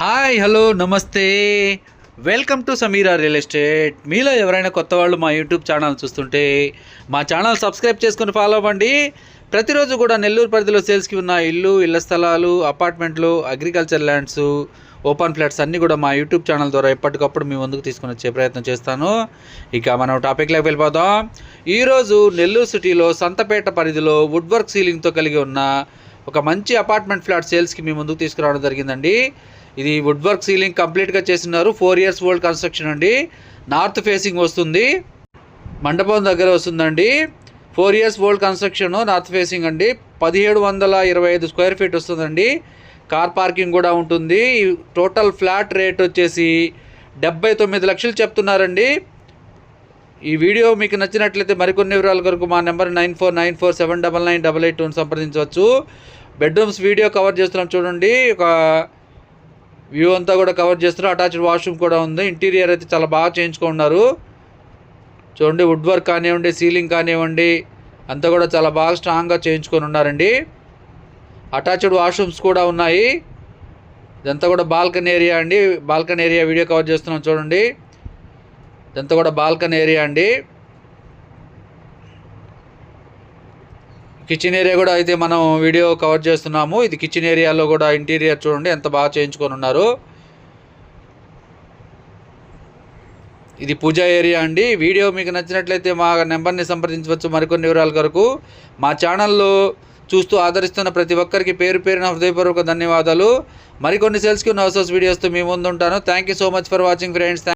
Hi hello namaste. Welcome to Sameera real estate. మీలో ఎవరైనా కొత్త వాళ్ళు మా యూట్యూబ్ ఛానల్ చూస్తుంటే మా ఛానల్ సబ్స్క్రైబ్ చేసుకుని ఫాలో అవ్వండి. ప్రతిరోజు కూడా నెల్లూరు పరిధిలో సేల్స్కి ఉన్న ఇల్లు ఇళ్ళ స్థలాలు అపార్ట్మెంట్లు అగ్రికల్చర్ ల్యాండ్స్ ఓపెన్ ఫ్లాట్స్ అన్నీ కూడా మా యూట్యూబ్ ఛానల్ ద్వారా ఎప్పటికప్పుడు మీ ముందుకు తీసుకుని వచ్చే ప్రయత్నం చేస్తాను. ఇక మనం టాపిక్లోకి వెళ్ళిపోదాం. ఈరోజు నెల్లూరు సిటీలో సంతపేట పరిధిలో వుడ్ వర్క్ సీలింగ్తో కలిగి ఉన్న ఒక మంచి అపార్ట్మెంట్ ఫ్లాట్ సేల్స్కి మీ ముందుకు తీసుకురావడం జరిగిందండి. ఇది వుడ్ వర్క్ సీలింగ్ కంప్లీట్గా చేసినారు ఫోర్ ఇయర్స్ ఓల్డ్ కన్స్ట్రక్షన్ అండి. నార్త్ ఫేసింగ్ వస్తుంది. మండపం దగ్గర వస్తుందండి. Four years old construction north facing అండి. పదిహేడు వందల ఇరవై ఐదు స్క్వేర్ ఫీట్ వస్తుందండి. కార్ పార్కింగ్ కూడా ఉంటుంది. టోటల్ ఫ్లాట్ రేట్ వచ్చేసి డెబ్బై తొమ్మిది లక్షలు చెప్తున్నారండి. ఈ వీడియో మీకు నచ్చినట్లయితే మరికొన్ని వివరాల కొరకు మా number nine four nine four seven double nine double eight టూని సంప్రదించవచ్చు. బెడ్రూమ్స్ వీడియో కవర్ చేస్తున్నాం చూడండి. ఒక వ్యూ అంతా కూడా కవర్ చేస్తున్నారు. అటాచ్డ్ వాష్రూమ్ కూడా ఉంది. ఇంటీరియర్ అయితే చాలా బాగా చేయించుకున్నారు. చూడండి వుడ్ వర్క్ కానివ్వండి సీలింగ్ కానివ్వండి అంతా కూడా చాలా బాగా స్ట్రాంగ్గా చేయించుకొని ఉన్నారండి. అటాచ్డ్ వాష్రూమ్స్ కూడా ఉన్నాయి. ఇదంతా కూడా బాల్కనీ ఏరియా అండి. బాల్కనీ ఏరియా వీడియో కవర్ చేస్తున్నాం చూడండి. ఇదంతా కూడా బాల్కనీ ఏరియా అండి. కిచెన్ ఏరియా కూడా అయితే మనం వీడియో కవర్ చేస్తున్నాము. ఇది కిచెన్ ఏరియాలో కూడా ఇంటీరియర్ చూడండి ఎంత బాగా చేయించుకొని ఉన్నారు. ఇది పూజా ఏరియా అండి. వీడియో మీకు నచ్చినట్లయితే మా నెంబర్ని సంప్రదించవచ్చు మరికొన్ని వివరాల కొరకు. మా ఛానల్లో చూస్తూ ఆదరిస్తున్న ప్రతి ఒక్కరికి పేరు పేరున హృదయపూర్వక ధన్యవాదాలు. మరికొన్ని సేల్స్కి ఉన్న వీడియోస్తో మీ ముందు ఉంటాను thank you so much for watching friends